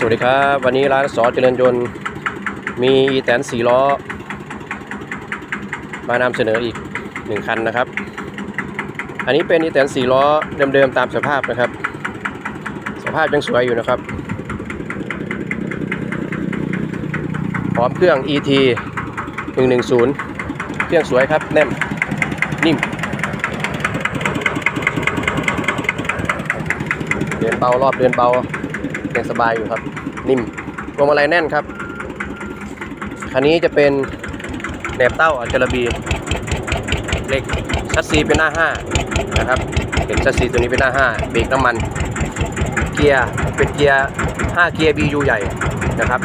สวัสดีครับ วันนี้ร้านสอเจริญยนต์มีอีแตนสี่ล้อ มานำเสนออีกหนึ่งคันนะครับ อันนี้เป็นอีแตนสี่ล้อเดิมๆตามสภาพนะครับ สภาพยังสวยอยู่นะครับ พร้อมเครื่อง ET 110 เครื่องสวยครับ แน่นนิ่มเดินเบารอบเดินเบา ยังสบายอยู่ครับ นิ่มพวงมาลัยแน่นครับ คันนี้จะเป็นแหนบเต้าอัจจระบีเหล็กชัดซีเป็นหน้า 5 นะครับเห็นชัดซีตัวนี้เป็นหน้า 5 เบรกน้ำมัน เกียร์เป็นเกียร์ 5 เกียร์ BU ใหญ่นะครับ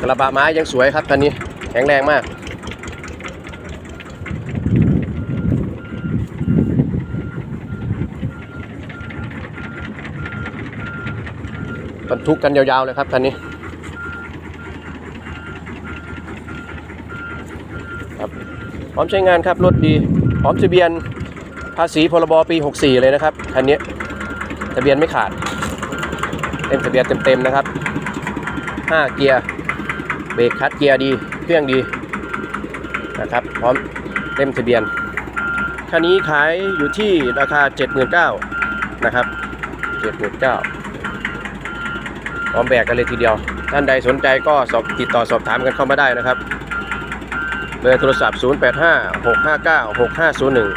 กระบะไม้ยังสวยครับคันนี้แข็งแรงมาก บรรทุกกันยาวๆเลยครับคันนี้ครับพร้อมใช้งานครับรถดี พร้อมทะเบียนภาษีพรบปี 64 เลยนะครับคันนี้ทะเบียนไม่ขาด เต็มทะเบียนเต็มๆนะครับ 5 เกียร์เบรกคัดเกียร์ดีเครื่องดีนะครับ พร้อมเต็มทะเบียนคันนี้ขายอยู่ที่ราคา 79,000นะครับ79,000พร้ อมแบกกันเลยทีเดียว ท่านใดสนใจก็สอบติดต่อสอบถามกันเข้ามาได้นะครับเบอร์โทรศัพท์ 085 659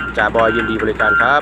6501จ่าบอยยินดีบริการครับ